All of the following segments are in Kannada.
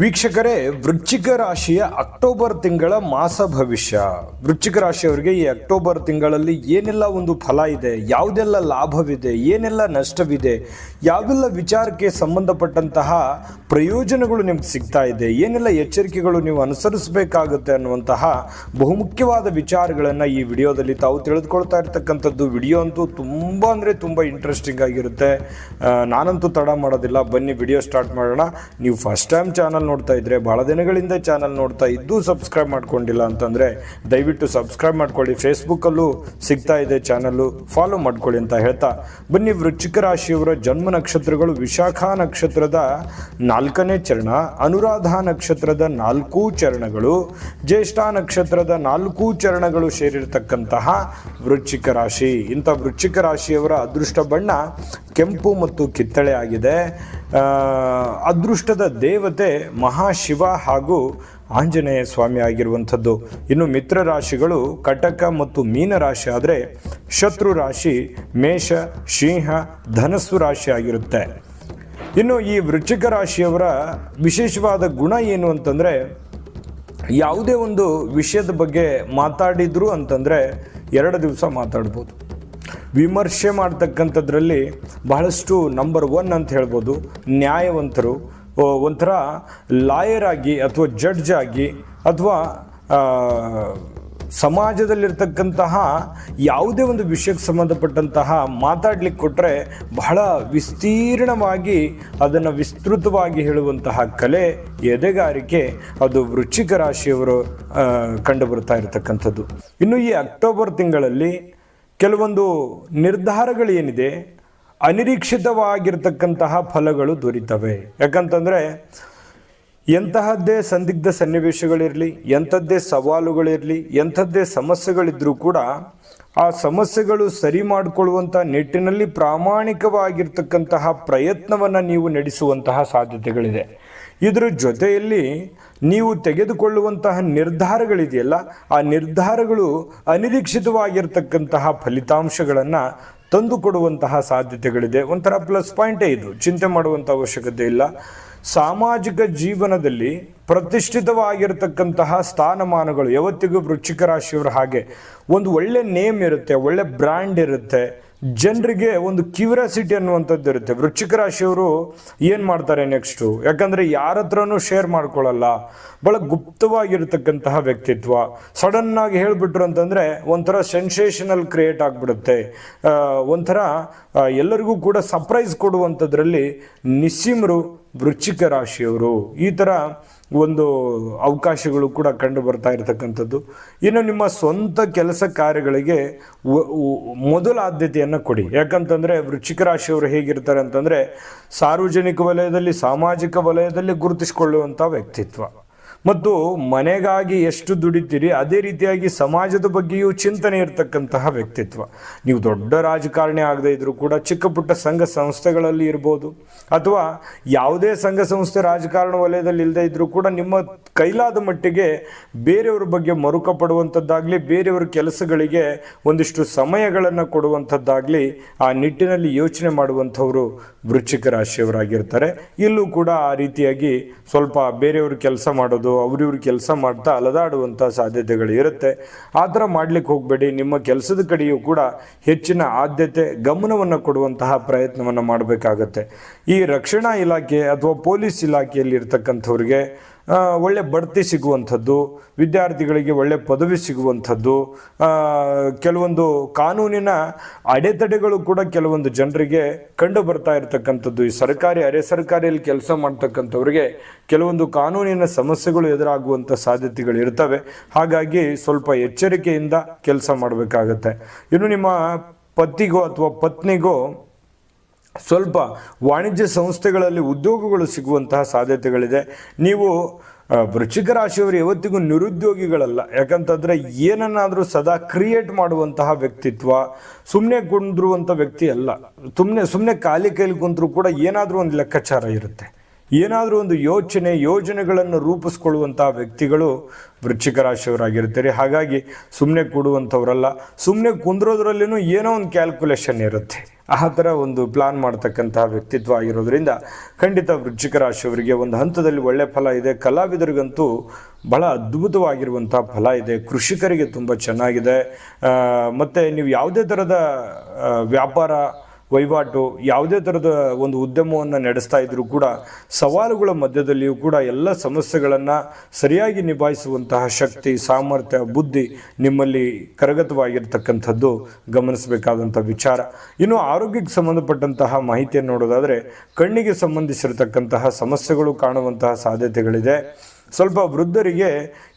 ವೀಕ್ಷಕರೇ, ವೃಶ್ಚಿಕ ರಾಶಿಯ ಅಕ್ಟೋಬರ್ ತಿಂಗಳ ಮಾಸ ಭವಿಷ್ಯ. ವೃಶ್ಚಿಕ ರಾಶಿಯವರಿಗೆ ಈ ಅಕ್ಟೋಬರ್ ತಿಂಗಳಲ್ಲಿ ಏನೆಲ್ಲ ಒಂದು ಫಲ ಇದೆ, ಯಾವುದೆಲ್ಲ ಲಾಭವಿದೆ, ಏನೆಲ್ಲ ನಷ್ಟವಿದೆ, ಯಾವೆಲ್ಲ ವಿಚಾರಕ್ಕೆ ಸಂಬಂಧಪಟ್ಟಂತಹ ಪ್ರಯೋಜನಗಳು ನಿಮ್ಗೆ ಸಿಗ್ತಾ ಇದೆ, ಏನೆಲ್ಲ ಎಚ್ಚರಿಕೆಗಳು ನೀವು ಅನುಸರಿಸಬೇಕಾಗುತ್ತೆ ಅನ್ನುವಂತಹ ಬಹುಮುಖ್ಯವಾದ ವಿಚಾರಗಳನ್ನು ಈ ವಿಡಿಯೋದಲ್ಲಿ ತಾವು ತಿಳಿದುಕೊಳ್ತಾ ಇರ್ತಕ್ಕಂಥದ್ದು. ವಿಡಿಯೋ ಅಂತೂ ತುಂಬ ಅಂದರೆ ತುಂಬ ಇಂಟ್ರೆಸ್ಟಿಂಗ್ ಆಗಿರುತ್ತೆ. ನಾನಂತೂ ತಡ ಮಾಡೋದಿಲ್ಲ. ಬನ್ನಿ, ವಿಡಿಯೋ ಸ್ಟಾರ್ಟ್ ಮಾಡೋಣ. ನೀವು ಫಸ್ಟ್ ಟೈಮ್ ಚಾನಲ್ ನೋಡ್ತಾ ಇದ್ರೆ ಬಹಳ ದಿನಗಳಿಂದ ಚಾನಲ್ ನೋಡ್ತಾ ಇದ್ದು ಸಬ್ಸ್ಕ್ರೈಬ್ ಮಾಡ್ಕೊಂಡಿಲ್ಲ ಅಂತಂದರೆ ದಯವಿಟ್ಟು ಸಬ್ಸ್ಕ್ರೈಬ್ ಮಾಡ್ಕೊಳ್ಳಿ. ಫೇಸ್ಬುಕ್ಕಲ್ಲೂ ಸಿಗ್ತಾ ಇದೆ ಚಾನಲ್ಲು. ಫಾಲೋ ಮಾಡ್ಕೊಳ್ಳಿ ಅಂತ ಹೇಳ್ತಾ. ಬನ್ನಿ ವೃಶ್ಚಿಕ ರಾಶಿಯವರ ಜನ್ಮ ನಕ್ಷತ್ರಗಳು. ವಿಶಾಖ ನಕ್ಷತ್ರದ ನಾಲ್ಕನೇ ಚರಣ, ಅನುರಾಧ ನಕ್ಷತ್ರದ ನಾಲ್ಕು ಚರಣಗಳು, ಜ್ಯೇಷ್ಠ ನಕ್ಷತ್ರದ ನಾಲ್ಕು ಚರಣಗಳು ಸೇರಿರ್ತಕ್ಕಂತಹ ವೃಶ್ಚಿಕ ರಾಶಿ. ಇಂಥ ವೃಶ್ಚಿಕ ರಾಶಿಯವರ ಅದೃಷ್ಟ ಬಣ್ಣ ಕೆಂಪು ಮತ್ತು ಕಿತ್ತಳೆ ಆಗಿದೆ. ಅದೃಷ್ಟದ ದೇವತೆ ಮಹಾಶಿವ ಹಾಗೂ ಆಂಜನೇಯ ಸ್ವಾಮಿ ಆಗಿರುವಂಥದ್ದು. ಇನ್ನು ಮಿತ್ರ ರಾಶಿಗಳು ಕಟಕ ಮತ್ತು ಮೀನ ರಾಶಿ ಆದರೆ ಶತ್ರು ರಾಶಿ, ಮೇಷ, ಸಿಂಹ, ಧನಸ್ಸು ರಾಶಿ ಆಗಿರುತ್ತೆ. ಇನ್ನು ಈ ವೃಶ್ಚಿಕ ರಾಶಿಯವರ ವಿಶೇಷವಾದ ಗುಣ ಏನು ಅಂತಂದರೆ ಯಾವುದೇ ಒಂದು ವಿಷಯದ ಬಗ್ಗೆ ಮಾತಾಡಿದ್ರು ಅಂತಂದರೆ ಎರಡು ದಿವಸ ಮಾತಾಡ್ಬೋದು. ವಿಮರ್ಶೆ ಮಾಡ್ತಕ್ಕಂಥದ್ರಲ್ಲಿ ಬಹಳಷ್ಟು ನಂಬರ್ ಒನ್ ಅಂತ ಹೇಳ್ಬೋದು. ನ್ಯಾಯವಂತರು ಒಂಥರ ಲಾಯರ್ ಆಗಿ ಅಥವಾ ಜಡ್ಜ್ ಆಗಿ ಅಥವಾ ಸಮಾಜದಲ್ಲಿರ್ತಕ್ಕಂತಹ ಯಾವುದೇ ಒಂದು ವಿಷಯಕ್ಕೆ ಸಂಬಂಧಪಟ್ಟಂತಹ ಮಾತಾಡ್ಲಿಕ್ಕೆ ಕೊಟ್ಟರೆ ಬಹಳ ವಿಸ್ತೀರ್ಣವಾಗಿ ಅದನ್ನು ವಿಸ್ತೃತವಾಗಿ ಹೇಳುವಂತಹ ಕಲೆ, ಎದೆಗಾರಿಕೆ ಅದು ವೃಶ್ಚಿಕ ರಾಶಿಯವರು ಕಂಡುಬರ್ತಾ ಕಂಡು ಇರತಕ್ಕಂಥದ್ದು. ಇನ್ನು ಈ ಅಕ್ಟೋಬರ್ ತಿಂಗಳಲ್ಲಿ ಕೆಲವೊಂದು ನಿರ್ಧಾರಗಳೇನಿದೆ, ಅನಿರೀಕ್ಷಿತವಾಗಿರ್ತಕ್ಕಂತಹ ಫಲಗಳು ದೊರೀತವೆ. ಯಾಕಂತಂದರೆ, ಎಂತಹದ್ದೇ ಸಂದಿಗ್ಧ ಸನ್ನಿವೇಶಗಳಿರಲಿ ಎಂಥದ್ದೇ ಸವಾಲುಗಳಿರಲಿ ಎಂಥದ್ದೇ ಸಮಸ್ಯೆಗಳಿದ್ದರೂ ಕೂಡ, ಆ ಸಮಸ್ಯೆಗಳು ಸರಿ ಮಾಡಿಕೊಳ್ಳುವಂಥ ನಿಟ್ಟಿನಲ್ಲಿ ಪ್ರಾಮಾಣಿಕವಾಗಿರ್ತಕ್ಕಂತಹ ಪ್ರಯತ್ನವನ್ನು ನೀವು ನಡೆಸುವಂತಹ ಸಾಧ್ಯತೆಗಳಿದೆ. ಇದರ ಜೊತೆಯಲ್ಲಿ ನೀವು ತೆಗೆದುಕೊಳ್ಳುವಂತಹ ನಿರ್ಧಾರಗಳಿದೆಯಲ್ಲ, ಆ ನಿರ್ಧಾರಗಳು ಅನಿರೀಕ್ಷಿತವಾಗಿರ್ತಕ್ಕಂತಹ ಫಲಿತಾಂಶಗಳನ್ನು ತಂದುಕೊಡುವಂತಹ ಸಾಧ್ಯತೆಗಳಿದೆ. ಒಂಥರ ಪ್ಲಸ್ ಪಾಯಿಂಟೇ ಇದು. ಚಿಂತೆ ಮಾಡುವಂಥ ಅವಶ್ಯಕತೆ ಇಲ್ಲ. ಸಾಮಾಜಿಕ ಜೀವನದಲ್ಲಿ ಪ್ರತಿಷ್ಠಿತವಾಗಿರತಕ್ಕಂತಹ ಸ್ಥಾನಮಾನಗಳು, ಯಾವತ್ತಿಗೂ ವೃಶ್ಚಿಕ ರಾಶಿಯವರ ಹಾಗೆ. ಒಂದು ಒಳ್ಳೆ ನೇಮ್ ಇರುತ್ತೆ, ಒಳ್ಳೆ ಬ್ರ್ಯಾಂಡ್ ಇರುತ್ತೆ. ಜನರಿಗೆ ಒಂದು ಕ್ಯೂರಿಯಾಸಿಟಿ ಅನ್ನುವಂಥದ್ದು ಇರುತ್ತೆ. ವೃಶ್ಚಿಕ ರಾಶಿಯವರು ಏನು ಮಾಡ್ತಾರೆ ನೆಕ್ಸ್ಟು ಯಾಕಂದರೆ ಯಾರ ಹತ್ರನೂ ಶೇರ್ ಮಾಡ್ಕೊಳ್ಳಲ್ಲ. ಭಾಳ ಗುಪ್ತವಾಗಿರ್ತಕ್ಕಂತಹ ವ್ಯಕ್ತಿತ್ವ. ಸಡನ್ನಾಗಿ ಹೇಳಿಬಿಟ್ರು ಅಂತಂದರೆ ಒಂಥರ ಸೆನ್ಸೇಷನಲ್ ಕ್ರಿಯೇಟ್ ಆಗಿಬಿಡುತ್ತೆ. ಒಂಥರ ಎಲ್ಲರಿಗೂ ಕೂಡ ಸರ್ಪ್ರೈಸ್ ಕೊಡುವಂಥದ್ರಲ್ಲಿ ನಿಸ್ಸಿಮರು ವೃಶ್ಚಿಕ ರಾಶಿಯವರು ಈ ಥರ ಒಂದು ಅವಕಾಶಗಳು ಕೂಡ ಕಂಡು ಬರ್ತಾ ಇರತಕ್ಕಂಥದ್ದು. ಇನ್ನು ನಿಮ್ಮ ಸ್ವಂತ ಕೆಲಸ ಕಾರ್ಯಗಳಿಗೆ ಮೊದಲ ಆದ್ಯತೆಯನ್ನು ಕೊಡಿ. ಯಾಕಂತಂದರೆ ವೃಶ್ಚಿಕ ರಾಶಿಯವರು ಹೇಗಿರ್ತಾರೆ ಅಂತಂದರೆ ಸಾರ್ವಜನಿಕ ವಲಯದಲ್ಲಿ, ಸಾಮಾಜಿಕ ವಲಯದಲ್ಲಿ ಗುರುತಿಸಿಕೊಳ್ಳುವಂಥ ವ್ಯಕ್ತಿತ್ವ. ಮತ್ತು ಮನೆಗಾಗಿ ಎಷ್ಟು ದುಡಿತೀರಿ, ಅದೇ ರೀತಿಯಾಗಿ ಸಮಾಜದ ಬಗ್ಗೆಯೂ ಚಿಂತನೆ ಇರತಕ್ಕಂತಹ ವ್ಯಕ್ತಿತ್ವ. ನೀವು ದೊಡ್ಡ ರಾಜಕಾರಣಿ ಆಗದೇ ಇದ್ದರೂ ಕೂಡ, ಚಿಕ್ಕ ಪುಟ್ಟ ಸಂಘ ಸಂಸ್ಥೆಗಳಲ್ಲಿ ಇರ್ಬೋದು, ಅಥವಾ ಯಾವುದೇ ಸಂಘ ಸಂಸ್ಥೆ ರಾಜಕಾರಣ ವಲಯದಲ್ಲಿ ಇಲ್ಲದೆ ಇದ್ದರೂ ಕೂಡ ನಿಮ್ಮ ಕೈಲಾದ ಮಟ್ಟಿಗೆ ಬೇರೆಯವ್ರ ಬಗ್ಗೆ ಮರುಕ ಪಡುವಂಥದ್ದಾಗಲಿ, ಬೇರೆಯವ್ರ ಕೆಲಸಗಳಿಗೆ ಒಂದಿಷ್ಟು ಸಮಯಗಳನ್ನು ಕೊಡುವಂಥದ್ದಾಗಲಿ ಆ ನಿಟ್ಟಿನಲ್ಲಿ ಯೋಚನೆ ಮಾಡುವಂಥವರು ವೃಶ್ಚಿಕ ರಾಶಿಯವರಾಗಿರ್ತಾರೆ. ಇಲ್ಲೂ ಕೂಡ ಆ ರೀತಿಯಾಗಿ ಸ್ವಲ್ಪ ಬೇರೆಯವ್ರ ಕೆಲಸ ಮಾಡೋದು ಅವ್ರಿವ್ರ ಕೆಲಸ ಮಾಡ್ತಾ ಅಲದಾಡುವಂಥ ಸಾಧ್ಯತೆಗಳು ಇರುತ್ತೆ ಆ ಥರ ಮಾಡ್ಲಿಕ್ಕೆ ಹೋಗಬೇಡಿ. ನಿಮ್ಮ ಕೆಲಸದ ಕಡೆಯೂ ಕೂಡ ಹೆಚ್ಚಿನ ಆದ್ಯತೆ, ಗಮನವನ್ನು ಕೊಡುವಂತಹ ಪ್ರಯತ್ನವನ್ನು ಮಾಡಬೇಕಾಗತ್ತೆ. ಈ ರಕ್ಷಣಾ ಇಲಾಖೆ ಅಥವಾ ಪೊಲೀಸ್ ಇಲಾಖೆಯಲ್ಲಿ ಇರ್ತಕ್ಕಂಥವ್ರಿಗೆ ಒಳ್ಳೆ ಬಡ್ತಿ ಸಿಗುವಂಥದ್ದು, ವಿದ್ಯಾರ್ಥಿಗಳಿಗೆ ಒಳ್ಳೆ ಪದವಿ ಸಿಗುವಂಥದ್ದು ಕೆಲವೊಂದು ಕಾನೂನಿನ ಅಡೆತಡೆಗಳು ಕೂಡ ಕೆಲವೊಂದು ಜನರಿಗೆ ಕಂಡು ಬರ್ತಾ ಇರತಕ್ಕಂಥದ್ದು. ಈ ಸರ್ಕಾರಿ, ಅರೆ ಸರ್ಕಾರಿಯಲ್ಲಿ ಕೆಲಸ ಮಾಡ್ತಕ್ಕಂಥವ್ರಿಗೆ ಕೆಲವೊಂದು ಕಾನೂನಿನ ಸಮಸ್ಯೆಗಳು ಎದುರಾಗುವಂಥ ಸಾಧ್ಯತೆಗಳು ಇರ್ತವೆ. ಹಾಗಾಗಿ ಸ್ವಲ್ಪ ಎಚ್ಚರಿಕೆಯಿಂದ ಕೆಲಸ ಮಾಡಬೇಕಾಗತ್ತೆ. ಇನ್ನು ನಿಮ್ಮ ಪತಿಗೋ ಅಥವಾ ಪತ್ನಿಗೋ ಸ್ವಲ್ಪ ವಾಣಿಜ್ಯ ಸಂಸ್ಥೆಗಳಲ್ಲಿ ಉದ್ಯೋಗಗಳು ಸಿಗುವಂತಹ ಸಾಧ್ಯತೆಗಳಿದೆ. ನೀವು ವೃಶ್ಚಿಕ ರಾಶಿಯವರು ಯಾವತ್ತಿಗೂ ನಿರುದ್ಯೋಗಿಗಳಲ್ಲ. ಯಾಕಂತಂದರೆ ಏನನ್ನಾದರೂ ಸದಾ ಕ್ರಿಯೇಟ್ ಮಾಡುವಂತಹ ವ್ಯಕ್ತಿತ್ವ ಸುಮ್ಮನೆ ಕುಂದ್ರುವಂಥ ವ್ಯಕ್ತಿ ಅಲ್ಲ. ಸುಮ್ಮನೆ ಸುಮ್ಮನೆ ಖಾಲಿ ಕೈಲಿ ಕುಂತರೂ ಕೂಡ ಏನಾದರೂ ಒಂದು ಲೆಕ್ಕಾಚಾರ ಇರುತ್ತೆ. ಏನಾದರೂ ಒಂದು ಯೋಚನೆ, ಯೋಜನೆಗಳನ್ನು ರೂಪಿಸ್ಕೊಳ್ಳುವಂಥ ವ್ಯಕ್ತಿಗಳು ವೃಶ್ಚಿಕ ರಾಶಿಯವರಾಗಿರ್ತಾರೆ ಹಾಗಾಗಿ ಸುಮ್ಮನೆ ಕೂಡುವಂಥವ್ರಲ್ಲ ಸುಮ್ಮನೆ ಕುಂದ್ರೋದ್ರಲ್ಲಿನೂ ಏನೋ ಒಂದು ಕ್ಯಾಲ್ಕುಲೇಷನ್ ಇರುತ್ತೆ. ಆ ಥರ ಒಂದು ಪ್ಲಾನ್ ಮಾಡ್ತಕ್ಕಂತಹ ವ್ಯಕ್ತಿತ್ವ ಆಗಿರೋದ್ರಿಂದ ಖಂಡಿತ ವೃಶ್ಚಿಕ ರಾಶಿಯವರಿಗೆ ಒಂದು ಹಂತದಲ್ಲಿ ಒಳ್ಳೆಯ ಫಲ ಇದೆ. ಕಲಾವಿದರಿಗಂತೂ ಬಹಳ ಅದ್ಭುತವಾಗಿರುವಂಥ ಫಲ ಇದೆ. ಕೃಷಿಕರಿಗೆ ತುಂಬ ಚೆನ್ನಾಗಿದೆ. ಮತ್ತೆ ನೀವು ಯಾವುದೇ ಥರದ ವ್ಯಾಪಾರ ವಹಿವಾಟು, ಯಾವುದೇ ಥರದ ಒಂದು ಉದ್ಯಮವನ್ನು ನಡೆಸ್ತಾ ಇದ್ದರೂ ಕೂಡ ಸವಾಲುಗಳ ಮಧ್ಯದಲ್ಲಿಯೂ ಕೂಡ ಎಲ್ಲ ಸಮಸ್ಯೆಗಳನ್ನು ಸರಿಯಾಗಿ ನಿಭಾಯಿಸುವಂತಹ ಶಕ್ತಿ, ಸಾಮರ್ಥ್ಯ, ಬುದ್ಧಿ ನಿಮ್ಮಲ್ಲಿ ಕರಗತವಾಗಿರ್ತಕ್ಕಂಥದ್ದು ಗಮನಿಸಬೇಕಾದಂಥ ವಿಚಾರ. ಇನ್ನು ಆರೋಗ್ಯಕ್ಕೆ ಸಂಬಂಧಪಟ್ಟಂತಹ ಮಾಹಿತಿಯನ್ನು ನೋಡೋದಾದರೆ ಕಣ್ಣಿಗೆ ಸಂಬಂಧಿಸಿರತಕ್ಕಂತಹ ಸಮಸ್ಯೆಗಳು ಕಾಣುವಂತಹ ಸಾಧ್ಯತೆಗಳಿದೆ. ಸ್ವಲ್ಪ ವೃದ್ಧರಿಗೆ,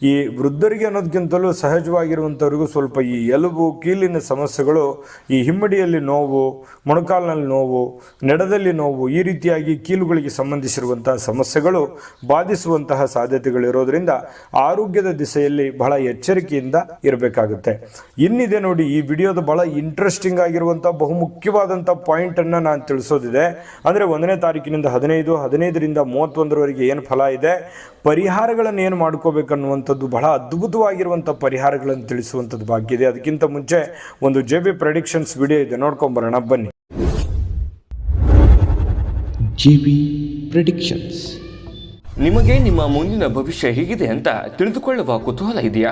ಈ ವೃದ್ಧರಿಗೆ ಅನ್ನೋದಕ್ಕಿಂತಲೂ ಸಹಜವಾಗಿರುವಂಥವ್ರಿಗೂ ಸ್ವಲ್ಪ ಈ ಎಲುಬು, ಕೀಲಿನ ಸಮಸ್ಯೆಗಳು, ಈ ಹಿಮ್ಮಡಿಯಲ್ಲಿ ನೋವು, ಮೊಣಕಾಲಿನಲ್ಲಿ ನೋವು, ನೆಡದಲ್ಲಿ ನೋವು, ಈ ರೀತಿಯಾಗಿ ಕೀಲುಗಳಿಗೆ ಸಂಬಂಧಿಸಿರುವಂತಹ ಸಮಸ್ಯೆಗಳು ಬಾಧಿಸುವಂತಹ ಸಾಧ್ಯತೆಗಳಿರೋದ್ರಿಂದ ಆರೋಗ್ಯದ ದಿಸೆಯಲ್ಲಿ ಬಹಳ ಎಚ್ಚರಿಕೆಯಿಂದ ಇರಬೇಕಾಗುತ್ತೆ. ಇನ್ನಿದೆ ನೋಡಿ, ಈ ವಿಡಿಯೋದ ಬಹಳ ಇಂಟ್ರೆಸ್ಟಿಂಗ್ ಆಗಿರುವಂಥ ಬಹುಮುಖ್ಯವಾದಂಥ ಪಾಯಿಂಟನ್ನು ನಾನು ತಿಳಿಸೋದಿದೆ. ಅಂದರೆ ಒಂದನೇ ತಾರೀಕಿನಿಂದ ಹದಿನೈದು, ಹದಿನೈದರಿಂದ ಮೂವತ್ತೊಂದರವರೆಗೆ ಏನು ಫಲ ಇದೆ? ಪರಿಹಾರಗಳನ್ನು ಏನು ಮಾಡ್ಕೋಬೇಕನ್ನುವಂಥದ್ದು ಬಹಳ ಅದ್ಭುತವಾಗಿರುವಂಥ ಪರಿಹಾರಗಳನ್ನು ತಿಳಿಸುವಂಥದ್ದು ಭಾಗ್ಯ ಇದೆ. ಅದಕ್ಕಿಂತ ಮುಂಚೆ ಒಂದು ಜೆ ಬಿ ಪ್ರೆಡಿಕ್ಷನ್ಸ್ ವಿಡಿಯೋ ಇದೆ. ನೋಡ್ಕೊಂಬರೋಣ. ಬನ್ನಿ. G B predictions. ನಿಮಗೆ ನಿಮ್ಮ ಮುಂದಿನ ಭವಿಷ್ಯ ಹೇಗಿದೆ ಅಂತ ತಿಳಿದುಕೊಳ್ಳುವ ಕುತೂಹಲ ಇದೆಯಾ?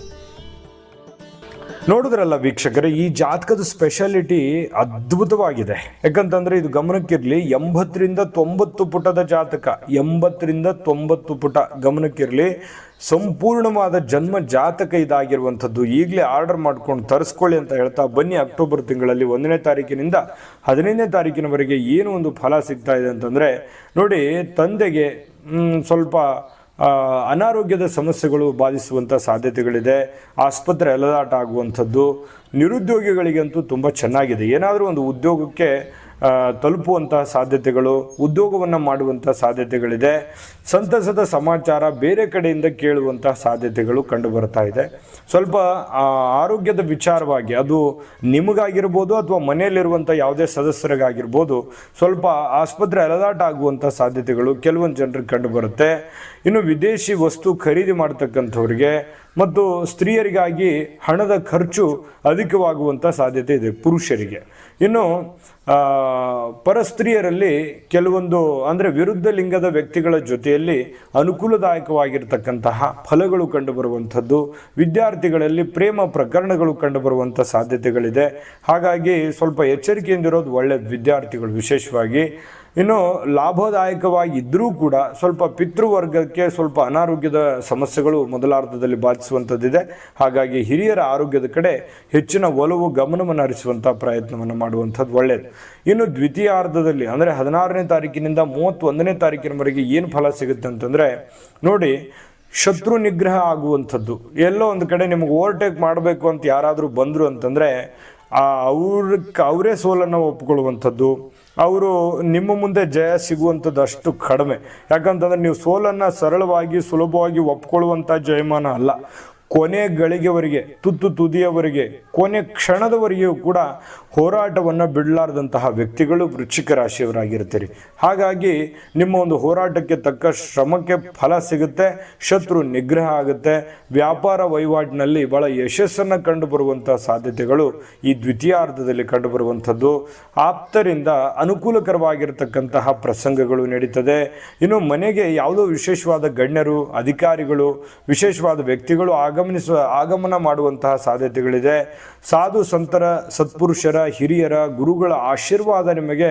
ನೋಡಿದ್ರಲ್ಲ ವೀಕ್ಷಕರು, ಈ ಜಾತಕದ ಸ್ಪೆಷಾಲಿಟಿ ಅದ್ಭುತವಾಗಿದೆ. ಯಾಕಂತಂದ್ರೆ ಇದು ಗಮನಕ್ಕಿರಲಿ, ಎಂಬತ್ತರಿಂದ ತೊಂಬತ್ತು ಪುಟದ ಜಾತಕ. ಎಂಬತ್ತರಿಂದ ತೊಂಬತ್ತು ಪುಟ ಗಮನಕ್ಕಿರಲಿ, ಸಂಪೂರ್ಣವಾದ ಜನ್ಮ ಜಾತಕ ಇದಾಗಿರುವಂಥದ್ದು. ಈಗಲೇ ಆರ್ಡರ್ ಮಾಡ್ಕೊಂಡು ತರಿಸ್ಕೊಳ್ಳಿ ಅಂತ ಹೇಳ್ತಾ ಬನ್ನಿ ಅಕ್ಟೋಬರ್ ತಿಂಗಳಲ್ಲಿ ಒಂದನೇ ತಾರೀಕಿನಿಂದ ಹದಿನೈದನೇ ತಾರೀಕಿನವರೆಗೆ ಏನು ಒಂದು ಫಲ ಸಿಗ್ತಾ ಇದೆ ಅಂತಂದರೆ, ನೋಡಿ ತಂದೆಗೆ ಸ್ವಲ್ಪ ಅನಾರೋಗ್ಯದ ಸಮಸ್ಯೆಗಳು ಬಾಧಿಸುವಂಥ ಸಾಧ್ಯತೆಗಳಿದೆ. ಆಸ್ಪತ್ರೆ ಅಲದಾಟ ಆಗುವಂಥದ್ದು ನಿರುದ್ಯೋಗಿಗಳಿಗಂತೂ ತುಂಬ ಚೆನ್ನಾಗಿದೆ. ಏನಾದರೂ ಒಂದು ಉದ್ಯೋಗಕ್ಕೆ ತಲುಪುವಂತಹ ಸಾಧ್ಯತೆಗಳು, ಉದ್ಯೋಗವನ್ನು ಮಾಡುವಂಥ ಸಾಧ್ಯತೆಗಳಿದೆ. ಸಂತಸದ ಸಮಾಚಾರ ಬೇರೆ ಕಡೆಯಿಂದ ಕೇಳುವಂತಹ ಸಾಧ್ಯತೆಗಳು ಕಂಡು ಬರ್ತಾ ಇದೆ. ಸ್ವಲ್ಪ ಆರೋಗ್ಯದ ವಿಚಾರವಾಗಿ, ಅದು ನಿಮಗಾಗಿರ್ಬೋದು ಅಥವಾ ಮನೆಯಲ್ಲಿರುವಂಥ ಯಾವುದೇ ಸದಸ್ಯರಿಗಾಗಿರ್ಬೋದು ಸ್ವಲ್ಪ ಆಸ್ಪತ್ರೆ ಅಲದಾಟ ಆಗುವಂಥ ಸಾಧ್ಯತೆಗಳು ಕೆಲವೊಂದು ಜನರಿಗೆ ಕಂಡು ಬರುತ್ತೆ ಇನ್ನು ವಿದೇಶಿ ವಸ್ತು ಖರೀದಿ ಮಾಡ್ತಕ್ಕಂಥವ್ರಿಗೆ ಮತ್ತು ಸ್ತ್ರೀಯರಿಗಾಗಿ ಹಣದ ಖರ್ಚು ಅಧಿಕವಾಗುವಂಥ ಸಾಧ್ಯತೆ ಇದೆ ಪುರುಷರಿಗೆ. ಇನ್ನು ಪರಸ್ತ್ರೀಯರಲ್ಲಿ ಕೆಲವೊಂದು, ಅಂದರೆ ವಿರುದ್ಧ ಲಿಂಗದ ವ್ಯಕ್ತಿಗಳ ಜೊತೆಯಲ್ಲಿ ಅನುಕೂಲದಾಯಕವಾಗಿರ್ತಕ್ಕಂತಹ ಫಲಗಳು ಕಂಡುಬರುವಂಥದ್ದು, ವಿದ್ಯಾರ್ಥಿಗಳಲ್ಲಿ ಪ್ರೇಮ ಪ್ರಕರಣಗಳು ಕಂಡುಬರುವಂಥ ಸಾಧ್ಯತೆಗಳಿದೆ. ಹಾಗಾಗಿ ಸ್ವಲ್ಪ ಎಚ್ಚರಿಕೆಯಿಂದಿರೋದು ಒಳ್ಳೆ ವಿದ್ಯಾರ್ಥಿಗಳು ವಿಶೇಷವಾಗಿ. ಇನ್ನು ಲಾಭದಾಯಕವಾಗಿದ್ದರೂ ಕೂಡ ಸ್ವಲ್ಪ ಪಿತೃವರ್ಗಕ್ಕೆ ಸ್ವಲ್ಪ ಅನಾರೋಗ್ಯದ ಸಮಸ್ಯೆಗಳು ಮೊದಲಾರ್ಧದಲ್ಲಿ ಬಾಧಿಸುವಂಥದ್ದಿದೆ. ಹಾಗಾಗಿ ಹಿರಿಯರ ಆರೋಗ್ಯದ ಕಡೆ ಹೆಚ್ಚಿನ ಒಲವು ಗಮನವನ್ನು ಹರಿಸುವಂಥ ಪ್ರಯತ್ನವನ್ನು ಮಾಡುವಂಥದ್ದು ಒಳ್ಳೆಯದು ಇನ್ನು ದ್ವಿತೀಯಾರ್ಧದಲ್ಲಿ ಅಂದರೆ ಹದಿನಾರನೇ ತಾರೀಕಿನಿಂದ ಮೂವತ್ತೊಂದನೇ ತಾರೀಕಿನವರೆಗೆ ಏನು ಫಲ ಸಿಗುತ್ತೆ ಅಂತಂದರೆ ನೋಡಿ, ಶತ್ರು ನಿಗ್ರಹ ಆಗುವಂಥದ್ದು. ಎಲ್ಲೋ ಒಂದು ಕಡೆ ನಿಮಗೆ ಓವರ್ಟೇಕ್ ಮಾಡಬೇಕು ಅಂತ ಯಾರಾದರೂ ಬಂದರು ಅಂತಂದರೆ, ಆ ಅವ್ರಕ್ಕೆ ಅವರೇ ಸೋಲನ್ನು ಒಪ್ಕೊಳ್ಳುವಂಥದ್ದು ಅವರು ನಿಮ್ಮ ಮುಂದೆ ಜಯ ಸಿಗುವಂಥದ್ದು ಅಷ್ಟು ಕಡಿಮೆ. ಯಾಕಂತಂದ್ರೆ ನೀವು ಸೋಲನ್ನು ಸರಳವಾಗಿ, ಸುಲಭವಾಗಿ ಒಪ್ಕೊಳ್ಳುವಂಥ ಜಯಮಾನ ಅಲ್ಲ. ಕೊನೆ ಗಳಿಗೆವರೆಗೆ, ತುತ್ತು ತುದಿಯವರೆಗೆ, ಕೊನೆ ಕ್ಷಣದವರೆಗೂ ಕೂಡ ಹೋರಾಟವನ್ನು ಬಿಡಲಾರ್ದಂತಹ ವ್ಯಕ್ತಿಗಳು ವೃಶ್ಚಿಕ ರಾಶಿಯವರಾಗಿರ್ತೀರಿ. ಹಾಗಾಗಿ ನಿಮ್ಮ ಒಂದು ಹೋರಾಟಕ್ಕೆ ತಕ್ಕ ಶ್ರಮಕ್ಕೆ ಫಲ ಸಿಗುತ್ತೆ, ಶತ್ರು ನಿಗ್ರಹ ಆಗುತ್ತೆ. ವ್ಯಾಪಾರ ವಹಿವಾಟಿನಲ್ಲಿ ಬಹಳ ಯಶಸ್ಸನ್ನು ಕಂಡುಬರುವಂಥ ಸಾಧ್ಯತೆಗಳು ಈ ದ್ವಿತೀಯಾರ್ಧದಲ್ಲಿ ಕಂಡುಬರುವಂಥದ್ದು. ಆಪ್ತರಿಂದ ಅನುಕೂಲಕರವಾಗಿರತಕ್ಕಂತಹ ಪ್ರಸಂಗಗಳು ನಡೀತದೆ. ಇನ್ನು ಮನೆಗೆ ಯಾವುದೋ ವಿಶೇಷವಾದ ಗಣ್ಯರು, ಅಧಿಕಾರಿಗಳು, ವಿಶೇಷವಾದ ವ್ಯಕ್ತಿಗಳು ಆಗಮನಿಸುವ ಆಗಮನ ಮಾಡುವಂತಹ ಸಾಧ್ಯತೆಗಳಿದೆ. ಸಾಧು ಸಂತರ, ಸತ್ಪುರುಷರ, ಹಿರಿಯರ, ಗುರುಗಳ ಆಶೀರ್ವಾದ ನಿಮಗೆ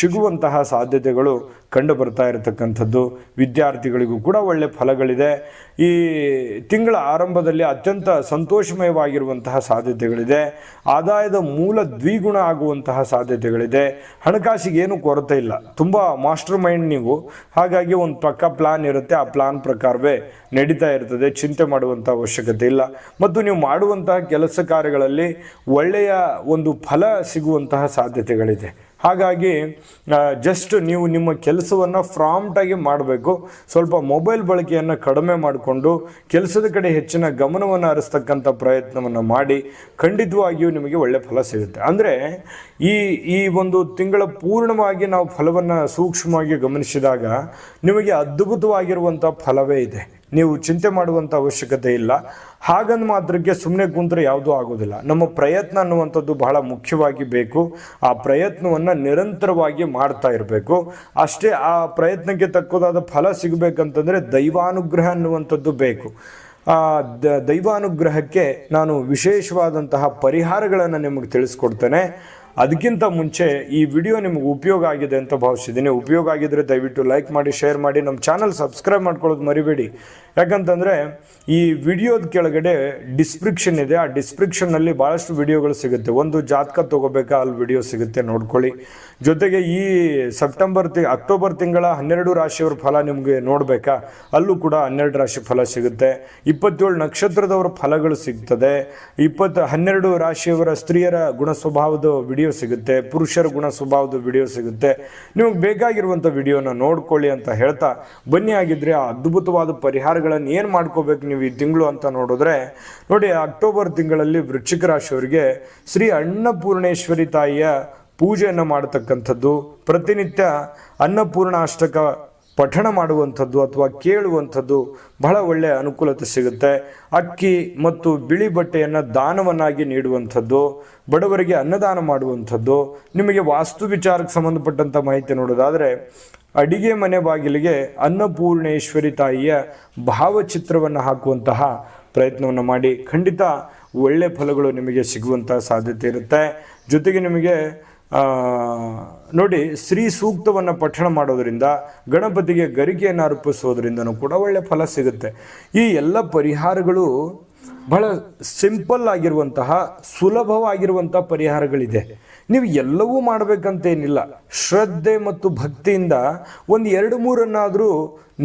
ಸಿಗುವಂತಹ ಸಾಧ್ಯತೆಗಳು ಕಂಡು ಬರ್ತಾ ಇರತಕ್ಕಂಥದ್ದು. ವಿದ್ಯಾರ್ಥಿಗಳಿಗೂ ಕೂಡ ಒಳ್ಳೆ ಫಲಗಳಿದೆ. ಈ ತಿಂಗಳ ಆರಂಭದಲ್ಲಿ ಅತ್ಯಂತ ಸಂತೋಷಮಯವಾಗಿರುವಂತಹ ಸಾಧ್ಯತೆಗಳಿದೆ. ಆದಾಯದ ಮೂಲ ದ್ವಿಗುಣ ಆಗುವಂತಹ ಸಾಧ್ಯತೆಗಳಿದೆ. ಹಣಕಾಸಿಗೆ ಏನು ಕೊರತೆ ಇಲ್ಲ. ತುಂಬ ಮಾಸ್ಟರ್ ಮೈಂಡ್ ನೀವು. ಹಾಗಾಗಿ ಒಂದು ಪಕ್ಕ ಪ್ಲಾನ್ ಇರುತ್ತೆ. ಆ ಪ್ಲಾನ್ ಪ್ರಕಾರವೇ ನಡೀತಾ ಇರ್ತದೆ. ಚಿಂತೆ ಮಾಡುವಂಥ ಅವಶ್ಯಕತೆ ಇಲ್ಲ. ಮತ್ತು ನೀವು ಮಾಡುವಂತಹ ಕೆಲಸ ಕಾರ್ಯಗಳಲ್ಲಿ ಒಳ್ಳೆಯ ಒಂದು ಫಲ ಸಿಗುವಂತಹ ಸಾಧ್ಯತೆಗಳಿದೆ. ಹಾಗಾಗಿ ಜಸ್ಟ್ ನೀವು ನಿಮ್ಮ ಕೆಲಸವನ್ನು ಫ್ರಾಮ್ಟಾಗಿ ಮಾಡಬೇಕು. ಸ್ವಲ್ಪ ಮೊಬೈಲ್ ಬಳಕೆಯನ್ನು ಕಡಿಮೆ ಮಾಡಿಕೊಂಡು, ಕೆಲಸದ ಕಡೆ ಹೆಚ್ಚಿನ ಗಮನವನ್ನು ಹರಿಸ್ತಕ್ಕಂಥ ಪ್ರಯತ್ನವನ್ನು ಮಾಡಿ, ಖಂಡಿತವಾಗಿಯೂ ನಿಮಗೆ ಒಳ್ಳೆ ಫಲ ಸಿಗುತ್ತೆ. ಅಂದರೆ, ಈ ಈ ಒಂದು ತಿಂಗಳ ಪೂರ್ಣವಾಗಿ ನಾವು ಫಲವನ್ನು ಸೂಕ್ಷ್ಮವಾಗಿ ಗಮನಿಸಿದಾಗ, ನಿಮಗೆ ಅದ್ಭುತವಾಗಿರುವಂಥ ಫಲವೇ ಇದೆ. ನೀವು ಚಿಂತೆ ಮಾಡುವಂಥ ಅವಶ್ಯಕತೆ ಇಲ್ಲ. ಹಾಗಂದ ಮಾತ್ರಕ್ಕೆ ಸುಮ್ಮನೆ ಕುಂತರೆ ಯಾವುದೂ ಆಗೋದಿಲ್ಲ. ನಮ್ಮ ಪ್ರಯತ್ನ ಅನ್ನುವಂಥದ್ದು ಬಹಳ ಮುಖ್ಯವಾಗಿ ಬೇಕು. ಆ ಪ್ರಯತ್ನವನ್ನು ನಿರಂತರವಾಗಿ ಮಾಡ್ತಾ ಇರಬೇಕು. ಅಷ್ಟೇ ಆ ಪ್ರಯತ್ನಕ್ಕೆ ತಕ್ಕದಾದ ಫಲ ಸಿಗಬೇಕಂತಂದರೆ ದೈವಾನುಗ್ರಹ ಅನ್ನುವಂಥದ್ದು ಬೇಕು. ಆ ದ ದೈವಾನುಗ್ರಹಕ್ಕೆ ನಾನು ವಿಶೇಷವಾದಂತಹ ಪರಿಹಾರಗಳನ್ನು ನಿಮಗೆ ತಿಳಿಸ್ಕೊಡ್ತೇನೆ. ಅದಕ್ಕಿಂತ ಮುಂಚೆ ಈ ವಿಡಿಯೋ ನಿಮಗೆ ಉಪಯೋಗ ಆಗಿದೆ ಅಂತ ಭಾವಿಸಿದ್ದೀನಿ. ಉಪಯೋಗ ಆಗಿದ್ರೆ ದಯವಿಟ್ಟು ಲೈಕ್ ಮಾಡಿ, ಶೇರ್ ಮಾಡಿ, ನಮ್ಮ ಚಾನಲ್ ಸಬ್ಸ್ಕ್ರೈಬ್ ಮಾಡ್ಕೊಳ್ಳೋದು ಮರಿಬೇಡಿ. ಯಾಕಂತಂದರೆ ಈ ವಿಡಿಯೋದ ಕೆಳಗಡೆ ಡಿಸ್ಕ್ರಿಪ್ಷನ್ ಇದೆ. ಆ ಡಿಸ್ಕ್ರಿಪ್ಷನ್ನಲ್ಲಿ ಭಾಳಷ್ಟು ವಿಡಿಯೋಗಳು ಸಿಗುತ್ತೆ. ಒಂದು ಜಾತಕ ತೊಗೋಬೇಕಾ, ಅಲ್ಲಿ ವಿಡಿಯೋ ಸಿಗುತ್ತೆ, ನೋಡ್ಕೊಳ್ಳಿ. ಜೊತೆಗೆ ಈ ಸೆಪ್ಟೆಂಬರ್ ತಿ, ಅಕ್ಟೋಬರ್ ತಿಂಗಳ ಹನ್ನೆರಡು ರಾಶಿಯವ್ರ ಫಲ ನಿಮಗೆ ನೋಡಬೇಕಾ, ಅಲ್ಲೂ ಕೂಡ ಹನ್ನೆರಡು ರಾಶಿ ಫಲ ಸಿಗುತ್ತೆ. ಇಪ್ಪತ್ತೇಳು ನಕ್ಷತ್ರದವರ ಫಲಗಳು ಸಿಗ್ತದೆ. ಇಪ್ಪತ್ತು, ಹನ್ನೆರಡು ರಾಶಿಯವರ ಸ್ತ್ರೀಯರ ಗುಣ ಸ್ವಭಾವದ ವಿಡಿಯೋ ಸಿಗುತ್ತೆ, ಪುರುಷರ ಗುಣ ಸ್ವಭಾವದ ವಿಡಿಯೋ ಸಿಗುತ್ತೆ. ನಿಮಗೆ ಬೇಕಾಗಿರುವಂಥ ವಿಡಿಯೋನ ನೋಡ್ಕೊಳ್ಳಿ ಅಂತ ಹೇಳ್ತಾ, ಬನ್ನಿ ಆಗಿದ್ರೆ ಆ ಅದ್ಭುತವಾದ ಪರಿಹಾರಗಳನ್ನು ಏನು ಮಾಡ್ಕೋಬೇಕು ನೀವು ಈ ತಿಂಗಳು ಅಂತ ನೋಡಿದ್ರೆ, ನೋಡಿ ಅಕ್ಟೋಬರ್ ತಿಂಗಳಲ್ಲಿ ವೃಶ್ಚಿಕ ರಾಶಿಯವರಿಗೆ ಶ್ರೀ ಅನ್ನಪೂರ್ಣೇಶ್ವರಿ ತಾಯಿಯ ಪೂಜೆಯನ್ನು ಮಾಡತಕ್ಕಂಥದ್ದು. ಪ್ರತಿನಿತ್ಯ ಅನ್ನಪೂರ್ಣ ಅಷ್ಟಕ ಪಠಣ ಮಾಡುವಂಥದ್ದು ಅಥವಾ ಕೇಳುವಂಥದ್ದು ಬಹಳ ಒಳ್ಳೆಯ ಅನುಕೂಲತೆ ಸಿಗುತ್ತೆ. ಅಕ್ಕಿ ಮತ್ತು ಬಿಳಿ ಬಟ್ಟೆಯನ್ನು ದಾನವನ್ನಾಗಿ ನೀಡುವಂಥದ್ದು, ಬಡವರಿಗೆ ಅನ್ನದಾನ ಮಾಡುವಂಥದ್ದು. ನಿಮಗೆ ವಾಸ್ತು ವಿಚಾರಕ್ಕೆ ಸಂಬಂಧಪಟ್ಟಂಥ ಮಾಹಿತಿ ನೋಡೋದಾದರೆ, ಅಡಿಗೆ ಮನೆ ಬಾಗಿಲಿಗೆ ಅನ್ನಪೂರ್ಣೇಶ್ವರಿ ತಾಯಿಯ ಭಾವಚಿತ್ರವನ್ನು ಹಾಕುವಂತಹ ಪ್ರಯತ್ನವನ್ನು ಮಾಡಿ ಖಂಡಿತ ಒಳ್ಳೆ ಫಲಗಳು ನಿಮಗೆ ಸಿಗುವಂಥ ಸಾಧ್ಯತೆ ಇರುತ್ತೆ. ಜೊತೆಗೆ ನಿಮಗೆ ನೋಡಿ ಶ್ರೀ ಸೂಕ್ತವನ್ನು ಪಠಣ ಮಾಡೋದರಿಂದ, ಗಣಪತಿಗೆ ಗರಿಕೆಯನ್ನು ಅರ್ಪಿಸೋದ್ರಿಂದನೂ ಕೂಡ ಒಳ್ಳೆ ಫಲ ಸಿಗುತ್ತೆ. ಈ ಎಲ್ಲ ಪರಿಹಾರಗಳು ಬಹಳ ಸಿಂಪಲ್ ಆಗಿರುವಂತಹ, ಸುಲಭವಾಗಿರುವಂತಹ ಪರಿಹಾರಗಳಿದೆ. ನೀವು ಎಲ್ಲವೂ ಮಾಡಬೇಕಂತೇನಿಲ್ಲ. ಶ್ರದ್ಧೆ ಮತ್ತು ಭಕ್ತಿಯಿಂದ ಒಂದು ಎರಡು ಮೂರನ್ನಾದರೂ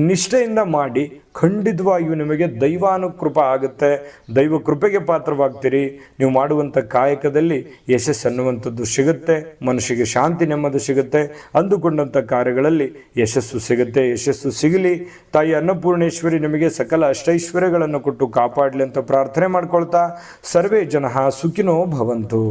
ನಿಷ್ಠೆಯಿಂದ ಮಾಡಿ ಖಂಡಿತವಾಗಿಯೂ ನಿಮಗೆ ದೈವಾನುಕೃಪ ಆಗುತ್ತೆ. ದೈವ ಕೃಪೆಗೆ ಪಾತ್ರವಾಗ್ತೀರಿ. ನೀವು ಮಾಡುವಂಥ ಕಾಯಕದಲ್ಲಿ ಯಶಸ್ಸು ಅನ್ನುವಂಥದ್ದು ಸಿಗುತ್ತೆ. ಮನಸ್ಸಿಗೆ ಶಾಂತಿ ನೆಮ್ಮದಿ ಸಿಗುತ್ತೆ. ಅಂದುಕೊಂಡಂಥ ಕಾರ್ಯಗಳಲ್ಲಿ ಯಶಸ್ಸು ಸಿಗುತ್ತೆ. ಯಶಸ್ಸು ಸಿಗಲಿ. ತಾಯಿ ಅನ್ನಪೂರ್ಣೇಶ್ವರಿ ನಿಮಗೆ ಸಕಲ ಅಷ್ಟೈಶ್ವರ್ಯಗಳನ್ನು ಕೊಟ್ಟು ಕಾಪಾಡಲಿ ಅಂತ ಪ್ರಾರ್ಥನೆ ಮಾಡ್ಕೊಳ್ತಾ ಸರ್ವೇ ಜನ ಸುಖಿನೋ ಭವಂತು.